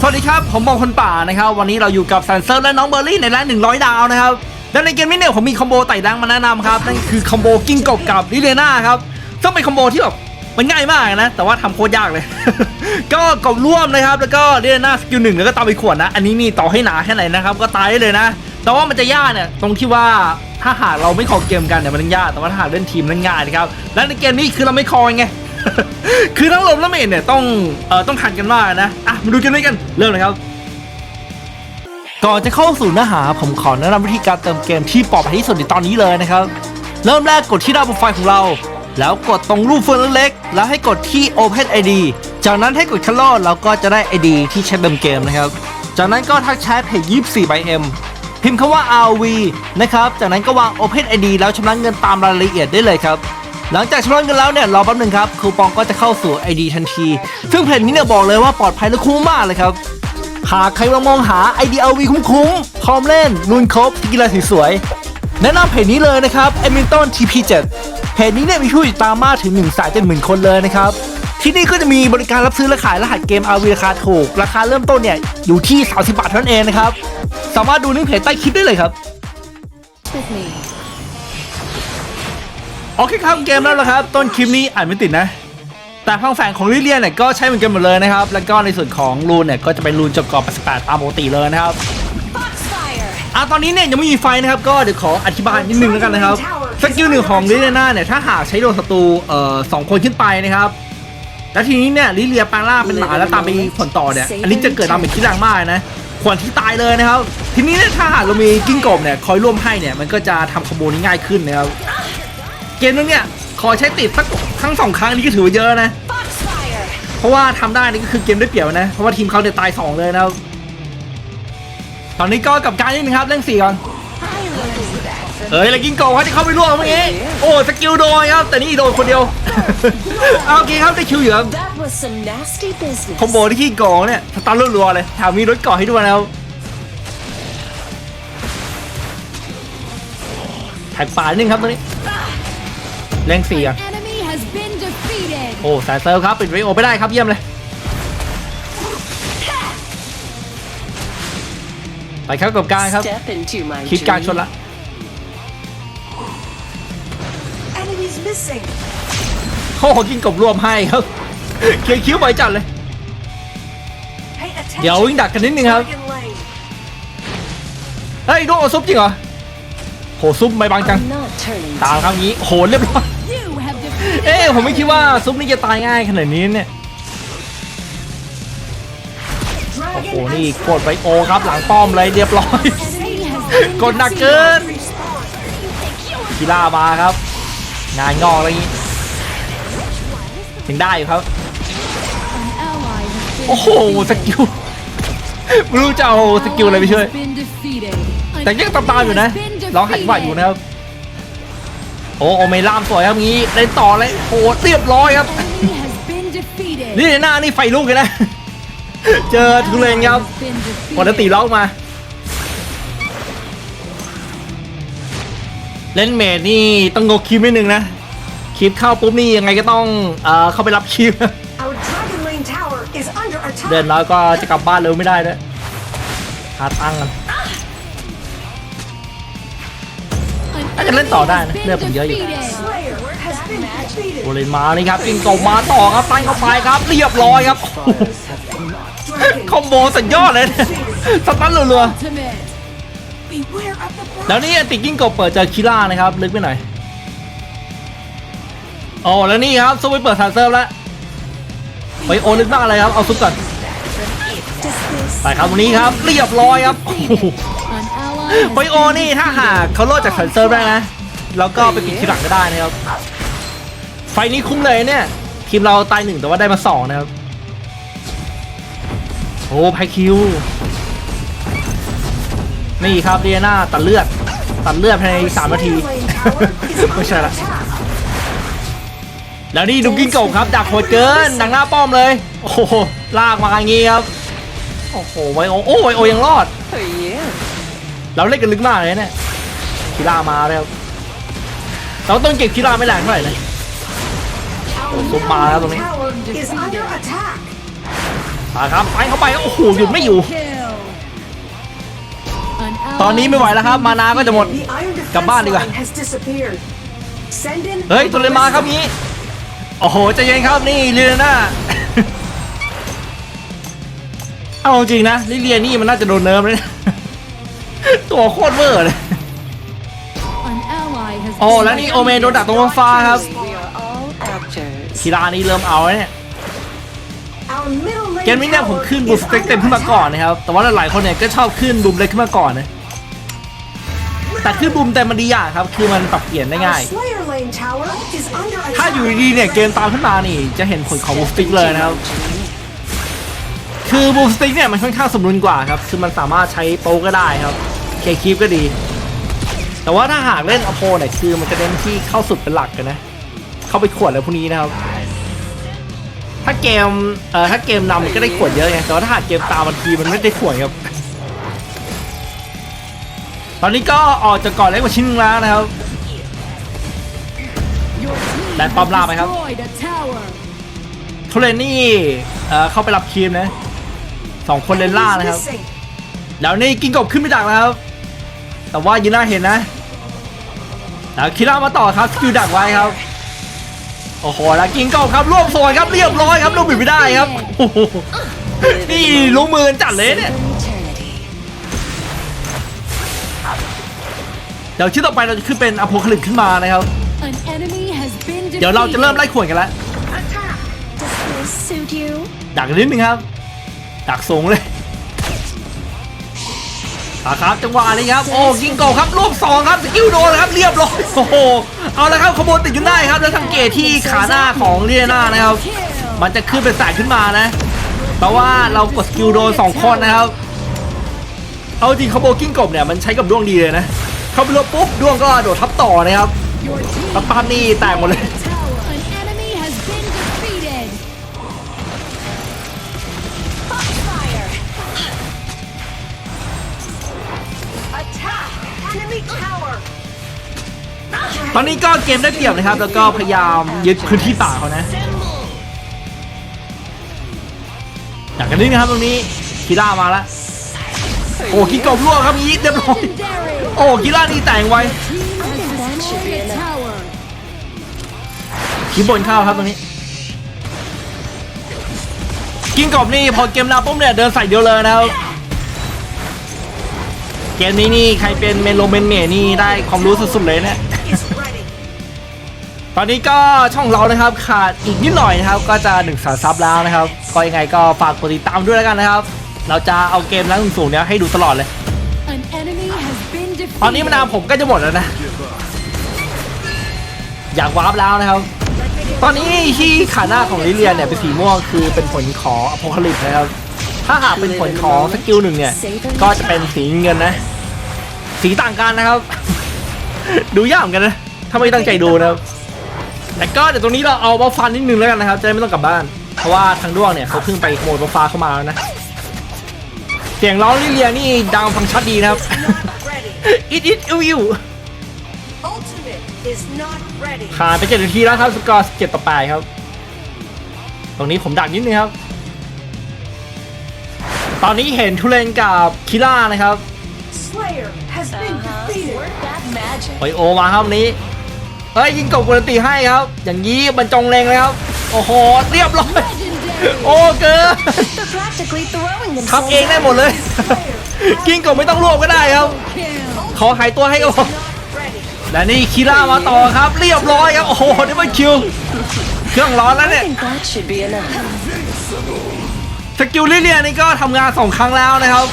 สวัสดีครับ ผมบอมคนป่านะครับ วันนี้เราอยู่กับซันเซอร์และน้องเบอร์รี่ในร้าน100 ดาวนะครับและในเกมนี้เนี่ยผมมีคอมโบไต่ดังมาแนะนำครับ นั่นคือคอมโบกิ้งกบกับลิเลน่าครับซึ่งเป็นคอมโบที่แบบมันง่ายมากนะ แต่ว่าทำโคตรยากเลย ก็กบร่วมนะครับ แล้วก็ลิเลน่าสกิลหนึ่งแล้วก็ตามไปขวดนะ อันนี้นี่ต่อให้หนาแค่ไหนนะครับ ก็ตายได้เลยนะ แต่ว่ามันจะยากเนี่ยตรงที่ว่าถ้าหากเราไม่คอเกมกันเนี่ยมันยากแต่ว่าถ้าหากเล่นทีมนั้นง่ายนะครับและในเกมนี้คือเราไม่คอไง คือทั้งลมและเมนเนี่ยต้องเอ่อต้องทันกันมานะอะมาดูกันด้วยกันเริ่มเลยครับ ก่อนจะเข้าสู่เนื้อหาผมขอแนะนำวิธีการเติมเกมที่ปลอดภัยที่สุดในตอนนี้เลยนะครับ เริ่มแรกกดที่หน้าโปรไฟล์ของเรา แล้วกดตรงรูปเฟืองเล็กๆแล้วให้กดที่ Open ID จากนั้นให้กดคัลโลเราก็จะได้ ID ที่ใช้เติมเกมนะครับ จากนั้นก็ทักแชทเพจ24 by M พิมพ์คำว่า RV นะครับ จากนั้นก็วาง Open ID แล้วชำระเงินตามรายละเอียดได้เลยครับ หลังจากชำระเงินแล้วเนี่ยรอแป๊บหนึงครับคูปองก็จะเข้าสู่ ID ทันที ซึ่งเพจนี้เนี่ยบอกเลยว่าปลอดภัยและคุ้มมากเลยครับหากใครกำลังมองหา IDLV คุ้มๆพร้อมเล่นลุนครบกีฬาสีสวยๆแนะนำเพจนี้เลยนะครับ e m i l t o n TP7 เพจนี้เนี่ยมีผู้ติดตามมากถึง1นึ่งแสนเจ็ดหมื่นคนเลยนะครับที่นี่ก็จะมีบริการรับซื้อและขายรหัสเกม RV ราคาถูก ราคาเริ่มต้นเนี่ยอยู่ที่ 30 บาทเท่านั้นเองนะครับ สามารถดูลิงก์เพจใต้คลิปได้เลยครับ โอเคครับเกมแล้วละครับ ต้นคลิปนี้อ่านไม่ติดนะ แต่พังแฝงของลิเลียนเนี่ยก็ใช้เหมือนกันหมดเลยนะครับ แล้วก็ในส่วนของรูนเนี่ยก็จะเป็นรูนจบกรอบ88ตามปกติเลยนะครับอะตอนนี้เนี่ยยังไม่มีไฟนะครับ ก็เดี๋ยวขออธิบายนิดนึงแล้วกันนะครับสกิลหนึ่งของลิเลียนาเนี่ยถ้าหากใช้โดนศัตรูเอ่อสองคนขึ้นไปนะครับแล้วทีนี้เนี่ยลิเลียแปลงร่างเป็นหมาแล้วตามไปผลต่อเนี่ยอันนี้จะเกิดดาเมจที่แรงมากนะควรที่ตายเลยนะครับ ทีนี้ถ้าหากเรามีกิ้งกบเนี่ยคอยร่วมให้เนี่ยมันก็จะทำคอมโบนี้ง่ายขึ้นนะครับ เกมนึงเนี่ย ขอใช้ติดสักครั้งสองครั้งนี่ก็ถือว่าเยอะนะ เพราะว่าทำได้นี่ก็คือเกมได้เปรียบนะ เพราะว่าทีมเขาเนี่ยตายสองเลยนะตอนนี้ก็กับการนิดนึงครับเร่งสี่ก่อนเอ้ยแล้วกินโกเขาที่เข้าไปร่วมเมื่อกี้โอ้สกิลโดนครับ แต่นี่โดนคนเดียวเอาโอเคครับได้คิวอยู่ครับคอมโบที่ขี้โกงเนี่ยสตาร์รัวๆเลยแถมมีรถเก่อให้ด้วยแล้วแท็กป่านึงครับตอนนี้ เร่งสี่ก่อน enemy has been defeated. โอ้สายเซิร์ฟครับปิดวิดีโอไม่ได้ครับเยี่ยมเลย ไปครับกับการครับ Step into my คิดการชน dream. ละ Enemies missing. โอ้โหกินกบรวมให้ครับเคียร์คิ้วไปจัดเลย Pay attention. เดี๋ยววิ่งดักกันนิดนึงครับ Dragon Lane. เฮ้ยโดนเอาซุปจริงเหรอ โหซุปไม่บางจัง I'm not turning ตามครับงี้ โหเรียบร้อย You have defeated. เอ๊ะผมไม่คิดว่าซุปนี่จะตายง่ายขนาดนี้เนี่ย โอ้โห นี่กดไปโอครับหลังป้อมเลยเรียบร้อย กดหนักเกินกีฬามาครับ งานงอกอะไรอย่างงี้ถึงได้อยู่ครับ โอ้โห สกิลไม่รู้จะเอาสกิลอะไรไปช่วย แต่ยังตามๆอยู่นะร้องหันว่าอยู่นะครับ โอ้โอเมล่ามสวยครับงี้เล่นต่อเลยโอ้เรียบร้อยครับ Enemy has been defeated. นี่หน้านี่ไฟลุกเลยนะ เจอทุเรนครับ Has been defeated. ปกติล็อกมา เล่นเมดนี่ต้องงกคลิปนิดนึงนะ คลิปเข้าปุ๊บนี่ยังไงก็ต้องเอ่อเข้าไปรับคลิป Our Dragon Lane tower is under attack. เดินแล้วก็จะกลับบ้านเร็วไม่ได้ด้วยหาตังค์กัน จะเล่นต่อได้นะเลือดผมเยอะอยู่โอเลนมานี่ครับกินกมาต่อครับตั้งเข้าไปครับเรียบร้อยครับคอมโบสุดยอดเลยสตันรัวๆแล้วนี่ติกิ้งกเปิดเจอคิล่านะครับลึกไปหน่อยโอ้แล้วนี่ครับซุปไปเปิดทานเซิร์ฟแล้วไปโอลึกมากเลยครับเอาซุปก่อนไปครับวันนี้ครับเรียบร้อยครับ โอ้โห An ally has ไปโอนี่ถ้าหากเขาโลดจากทันเซิร์ฟได้นะ แล้วก็ไปปิดทีหลังก็ได้นะครับ ไฟนี้คุ้มเลยเนี่ย ทีมเราตายหนึ่งแต่ว่าได้มาสองนะครับ โอ้ไพคิว นี่ครับเดียนาตัดเลือด ตัดเลือดภายในสามนาที ไม่ใช่ละ แล้วนี่ดูกิ้งโก่งครับ ดักโหดเกินดังหน้าป้อมเลย โอ้โหลากมาอย่างงี้ครับ โอ้โหไวโอโอ้ไวโอยังรอด For you. เราเล่นกันลึกมากเลยเนี่ยคีรามาแล้วเราต้นเก็บคีราไม่แรงเท่าไหร่นะ Our Số ba đó tụi middle mình. tower is under attack. มาครับไปเข้าไปโอ้โหหยุดไม่อยู่ ตอนนี้ไม่ไหวแล้วครับ มานาก็จะหมดกลับบ้านดีกว่าเฮ้ยตัวเลมาครับนี้โอ้โหใจเย็นครับนี่เลียน่าเอาจริงนะลิเลียนี่มันน่าจะโดนเนิร์ฟเลย ตัวโคตรเวอร์เลย An ally has โอ้แล้วนี่โอเมนโดนดักตรงฟ้าครับ We are all actors. คีรานี่เริ่มเอาแล้วเนี่ย Our middle lane เกมนี้เนี่ยผม tower ขึ้นบูส is เต็ก under เต็มขึ้นมา attack. ก่อนนะครับ แต่ว่าหลายๆคนเนี่ยก็ชอบขึ้นบูมเล็กขึ้นมาก่อนนะแต่ขึ้นบูมเต็มมันดีอย่างครับ คือมันปรับเปลี่ยนได้ Our ง่าย Slayer lane tower is under ถ้า attack. อยู่ดีๆเนี่ยเกมตามขึ้นมานี่ จะเห็นผลของบูสติกเลยนะครับ คือบูสติกเนี่ยมันค่อนข้างสมดุลกว่าครับ คือมันสามารถใช้โป๊กก็ได้ครับ เคคีฟก็ดี แต่ว่าถ้าหากเล่นอโพเนี่ยคือมันจะเน้นที่เข้าสุดเป็นหลักกันนะ เข้าไปขวดอะไรพวกนี้นะครับ ถ้าเกมเอ่อถ้าเกมนำมันก็ได้ขวดเยอะไงแต่ว่าถ้าหากเกมตามบางทีมันไม่ได้ขวดครับ ตอนนี้ก็ออกจากก่อนเล็กมาชิ้นนึงแล้วนะครับ Your team ได้ has ป้อมลาไหมครับทุเรนนี่เอ่อเข้าไปรับครีมนะสองคนเลนล่านะครับแล้วนี่กินกบขึ้นไม่ดักแล้วครับ แต่ว่ายีน่าเห็นนะแล้วคิร่ามาต่อครับสกิลดักไว้ครับ โอ้โห แล้วกินกบครับรวบสวยครับเรียบร้อยครับลูกบิดไม่ได้ครับโอ้โหนี่รู้มือจัดเลยเนี่ย Eternity. เดี๋ยวชื่อต่อไปเราจะขึ้นเป็นอโพคาลิปขึ้นมานะครับ An enemy has been defeated. เดี๋ยวเราจะเริ่มไล่ขวนกันแล้ว Does this suit you? ดักนิดนึงครับ ดักสูงเลย อะครับจังหวะนี้ครับโอ้กิงโกครับรวบสองครับสกิลโดนครับเรียบร้อยโอ้โหเอาละครับขโมยติดกันได้ครับแล้วสังเกตที่ขาหน้าของเรียนานะครับมันจะขึ้นเป็นสายขึ้นมานะแปลว่าเรากดสกิลโดนสองคนนะครับเอาจริงคอมโบกิ้งกบเนี่ยมันใช้กับดวงดีเลยนะเขาไปรวบปุ๊บดวงก็โดดทับต่อนะครับปั๊บปั๊บนี่แตกหมดเลย ตอนนี้ก็เกมได้เปรียบนะครับ แล้วก็พยายามยึดพื้นที่ป่าเขานะอยากกันนิดนะครับตรงนี้คีร่ามาแล้วโอ้กิงกบล่วงครับนี้เรียบร้อยโอ้คีร่านี่แต่งไวคีบนเข้าครับตรงนี้ กิงกบนี่พอเกมนาปุ๊บเนี่ยเดินใส่เดียวเลยนะครับ เกมนี้นี่ใครเป็นเมนโลเมนเมนี่ได้ความรู้สุดๆเลยนะ Is ready. ตอนนี้ก็ช่องเรานะครับขาดอีกนิดหน่อยนะครับ ก็จะหนึ่งแสนซับแล้วนะครับ ก็ยังไงก็ฝากกดติดตามด้วยแล้วกันนะครับ เราจะเอาเกมแรงสูงๆเนี้ยให้ดูตลอดเลย An enemy has been defeated. ตอนนี้มานาวผมก็จะหมดแล้วนะ อยากวาร์ปแล้วนะครับ ตอนนี้ที่ขาหน้าของลิเลียนเนี่ยเป็นสีม่วงคือเป็นผลของอโพคาลิปนะครับ ถ้าหากเป็นผลของสกิลหนึ่งเนี่ย ก็จะเป็นสีเงินนะ สีต่างกันนะครับ ดูยากเหมือนกันนะ ถ้าไม่ตั้งใจดูนะครับแต่ก็เดี๋ยวตรงนี้เราเอาบัฟฟันนิดนึงแล้วกันนะครับ จะได้ไม่ต้องกลับบ้าน เพราะว่าทางด้วงเนี่ยเขาเพิ่งไปขโมยบัฟฟ้าเข้ามาแล้วนะ เสียงร้องลิเลียนี่ดังฟังชัดดีนะครับ Ready. อิดอิดอิวอิว Ultimate is not ready. ผ่านไปเจ็ดนาทีแล้วครับ สกอร์เจ็ดต่อแปดครับ ตรงนี้ผมดักนิดนึงครับ ตอนนี้เห็นทุเรนกับคิล่านะครับ Slayer has been Uh-huh. defeated. Work that magic. โอโอมาครับวันนี้เฮ้ยยิงกบกุลตีให้ครับ อย่างนี้บรรจงเลงเลยครับ โอ้โหเรียบร้อย Legendary. โอ้เกิน They're practically throwing ทำ themselves. เองได้หมดเลย กินกบไม่ต้องรวบก็ได้ครับ Kill. ขอหายตัวให้ก็พอ Ready. และนี่คิล่ามาต่อครับเรียบร้อยครับ โอ้โหนี่มันคิว เครื่องร้อนแล้วเนี่ย สกิลลิเลียนี่ก็ทำงานสองครั้งแล้วนะครับ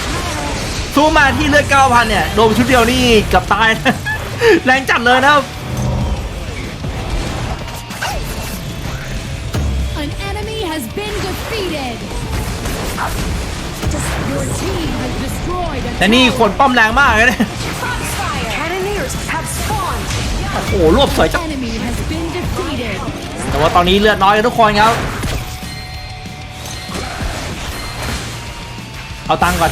สู้มาที่เลือด9,000 เนี่ย โดนชุดเดียวนี่เกับตายนะแรงจัดเลยนะครับ An enemy has been defeated. Your team has destroyed a แต่นี่ขนป้อมแรงมากเลยเนี่ย Cannoneers have spawned. โอ้โหรวบสวยจัง enemy has been defeated. แต่ว่าตอนนี้เลือดน้อยกันทุกคนครับ เอาตังค์ก่อน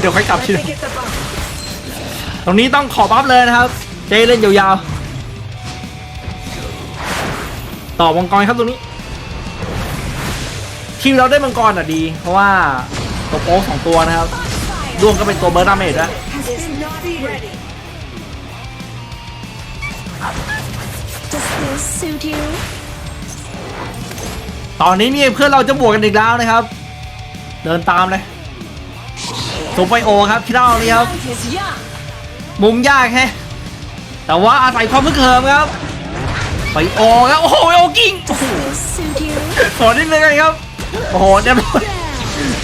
เดี๋ยวค่อยกลับ Let ทีห me ลัง get the buff. ตรงนี้ต้องขอบัฟเลยนะครับเจะเล่นยาวๆ ต่อวงกรครับตรงนี้คิวเราได้มังกรอะดี เพราะว่าตัวโป๊กสองตัวนะครับดวงก็เป็นตัวเบิร์ดดาเมจแล้ว Has been not ready. Does this suit you? ตอนนี้นี่เพื่อนเราจะบวกกันอีกแล้วนะครับ เดินตามเลย ส่งไปโอครับที่เรานี่ครับ มุมยากแฮะแต่ว่าอาศัยความพึกเหิมครับ ไปโอครับ โอ้โหโอกิ้งขอนิดนึงครับ โอ้โหเรียบร้อย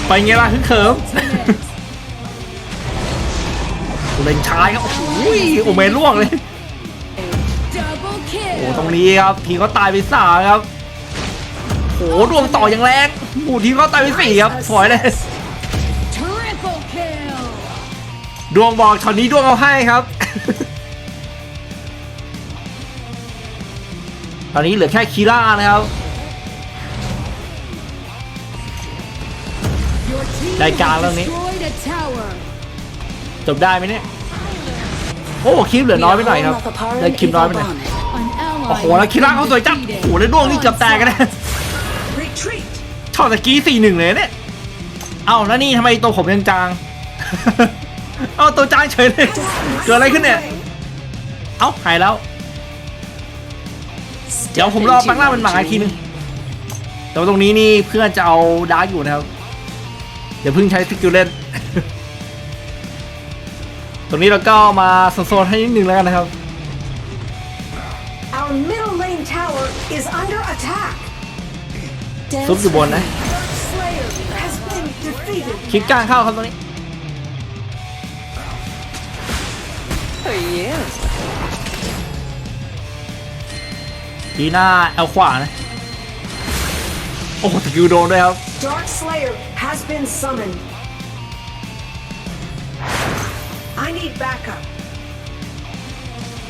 ไปไงล่ะพึกเหิมเล่นชายครับ โอ้โหโอเมนล่วงเลย โอ้ตรงนี้ครับ ทีเขาตายไปสามครับ โอ้ดวงต่ออย่างแรงโอ้ทีเขาตายไปสี่ครับสวยเลย ดวงบอกช็อตนี้ดวงเอาให้ครับ ตอนนี้เหลือแค่คีร่านะครับ Your team Đại ca has luôn ý. destroyed a tower. จบได้ไหมเนี่ย โอ้คลิปเหลือน้อยไปหน่อยครับได้คลิปน้อยไปหน่อย An ally โอ้โหแล้วคีร่าเขาสวยจัดโอ้โหแล้วดวงนี่เกือบแตกกันนะ Retreat. ชอบตะกี้สี่หนึ่งเลยเนี่ย เอ้าแล้วนี่ทำไมตัวผมยังจาง เอ้าตัวจางเฉยเลย เกิดอะไรขึ้นเนี่ย เอ้าหายแล้ว เดี๋ยวผมรอปังล่างเป็นหมาอีกทีนึงแต่ว่าตรงนี้นี่เพื่อนจะเอาดาร์กอยู่นะครับ เดี๋ยวเพิ่งใช้สกิลเล่น ตรงนี้เราก็มาโซนๆให้นิดนึงแล้วกันนะครับ Our middle lane tower is under attack. ซุปอยู่บนนะ Slayer has been defeated. คลิกกลางเข้าครับตรงนี้ For you. ดีหน้าแอลขวานะ โอ้โหสกิลโดนด้วยครับ Dark Slayer has been summoned. I need backup.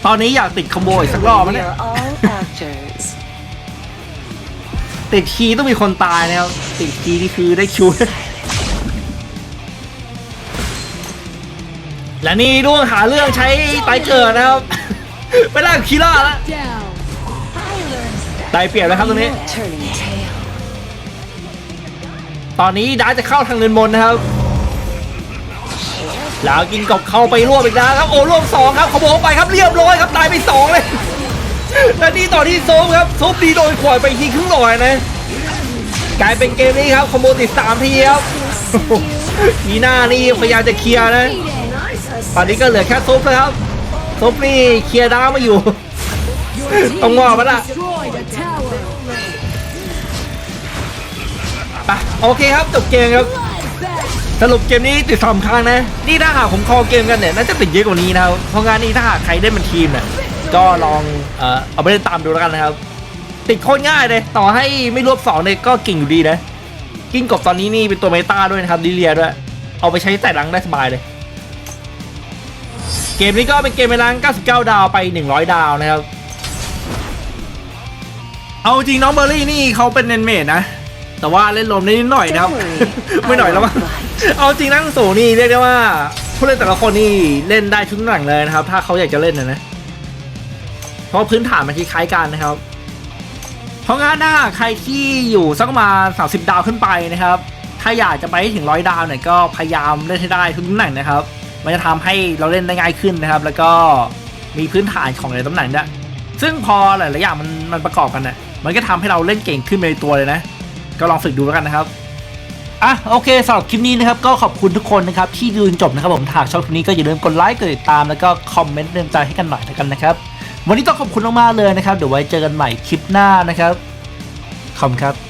ตอนนี้อยากติดคอมโบอีกสักรอบมั้ยเนี่ย We're all actors. ติดคีย์ต้องมีคนตายนะครับ ติดคีย์นี่คือได้คิว และนี่ด้วงหาเรื่องใช้ไตเกิดนะครับ ไปล่กับคีร่าแล้ว Down. ไตเปลี่ยนแล้วครับตรงนี้ ตอนนี้ดาจะเข้าทางเนินบนนะครับ แล้วกินกบเข้าไปร่วบอีกแล้วครับ โอ้รวบสองครับขโมยไปครับเรียบร้อยครับตายไปสองเลยและนี่ต่อที่โซฟครับโซฟดีโดนขวายไปทีครึ่งหน่อยนะกลายเป็นเกมนี้ครับคอมโบติดสามทีครับนีหน้านี่พยายามจะเคลียร์นะ ตอนนี้ก็เหลือแค่ซุปแล้วครับซุปนี่เคลียร์ดาวมาอยู่ ต้องว่าปะ has ล่ะไปโอเคครับจบเกมครับสรุปเกมนี้ติดสามครั้งนะ นี่ถ้าหากผมคอเกมกันเนี่ยน่าจะติดเยอะกว่านี้นะครับเพราะงานนี้ถ้าหากใครได้เป็นทีมเนี่ยก็ลองเอ่อเอาไปเล่นตามดูแล้วกันนะครับ ติดโคตรง่ายเลย ต่อให้ไม่รวบสองเนี่ยก็เก่งอยู่ดีนะ กิ้งกบตอนนี้นี่เป็นตัวเมตาด้วยนะครับลิเลียด้วย เอาไปใช้แต่รังได้สบายเลย เกมนี้ก็เป็นเกมเวลา99 ดาวไป 100 ดาวนะครับ เอาจริงน้องเบอร์รี่นี่เขาเป็นเนนเมดนะ แต่ว่าเล่นลมได้นิดหน่อยนะครับ ไม่หน่อยแล้วมั้งเอาจริงนั่งสูนี่เรียกได้ว่า ผู้เล่นแต่ละคนนี่เล่นได้ทุกตำแหน่งเลยนะครับ ถ้าเขาอยากจะเล่นนะนะเพราะพื้นฐานมันคล้ายๆกันนะครับ เพราะงั้นถ้าใครที่อยู่สักประมาณ30 ดาวขึ้นไปนะครับ ถ้าอยากจะไปให้ถึงร้อยดาวเนี่ยก็พยายามเล่นให้ได้ทุกตำแหน่งนะครับ มันจะทำให้เราเล่นได้ง่ายขึ้นนะครับ แล้วก็มีพื้นฐานของหลายตำแหน่งด้วยซึ่งพอหลายๆอย่างมันมันประกอบกันน่ะมันก็ทำให้เราเล่นเก่งขึ้นไปในตัวเลยนะ ก็ลองฝึกดูแล้วกันนะครับอะโอเคสำหรับคลิปนี้นะครับก็ขอบคุณทุกคนนะครับที่ดูจนจบนะครับผมถ้าหากชอบคลิปนี้ก็อย่าลืมกดไลค์กดติดตามแล้วก็คอมเมนต์เตือนใจให้กันหน่อยกันนะครับ วันนี้ต้องขอบคุณมากๆเลยนะครับ เดี๋ยวไว้เจอกันใหม่คลิปหน้านะครับขอบคุณครับ